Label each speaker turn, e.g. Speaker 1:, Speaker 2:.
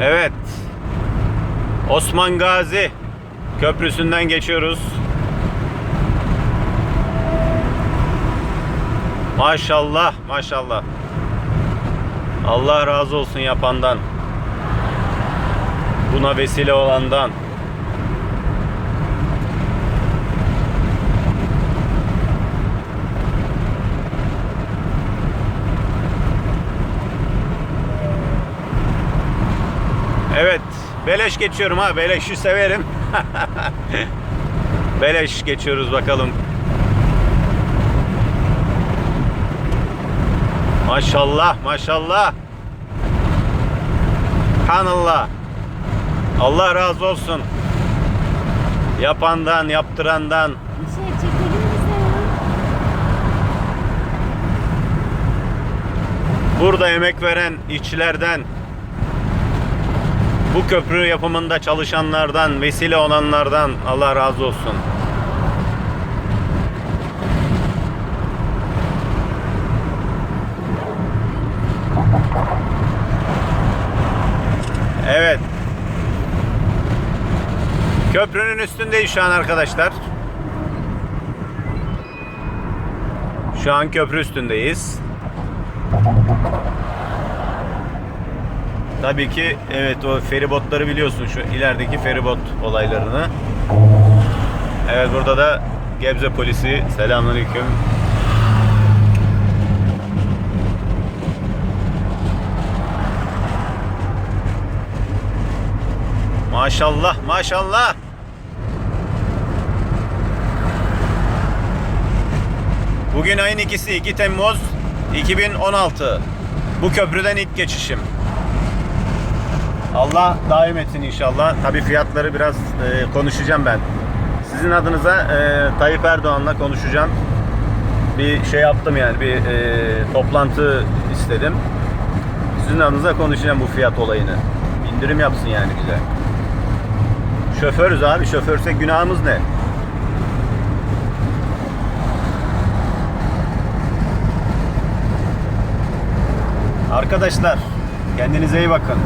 Speaker 1: Evet. Osman Gazi Köprüsü'nden geçiyoruz. Maşallah, maşallah. Allah razı olsun yapandan. Buna vesile olandan. Evet, beleş geçiyorum ha. Beleşi severim. beleş geçiyoruz bakalım. Maşallah, maşallah. Hanallah. Allah razı olsun. Yapandan, yaptırandan.
Speaker 2: Bir şey çekelim bize.
Speaker 1: Burada emek veren işçilerden, bu köprü yapımında çalışanlardan, vesile olanlardan Allah razı olsun. Evet. Köprünün üstündeyiz şu an arkadaşlar. Şu an köprü üstündeyiz. Tabii ki evet o feribotları biliyorsun şu ilerideki feribot olaylarını. Evet burada da Gebze polisi selamünaleyküm. Maşallah maşallah. Bugün ayın ikisi 2 Temmuz 2016. Bu köprüden ilk geçişim. Allah daim etsin inşallah. Tabii fiyatları biraz e, konuşacağım ben. Sizin adınıza e, Tayyip Erdoğan'la konuşacağım. Bir şey yaptım yani bir e, toplantı istedim. Sizin adınıza konuşacağım bu fiyat olayını. İndirim yapsın yani bize. Şoförüz abi. Şoförsek günahımız ne? Arkadaşlar kendinize iyi bakın.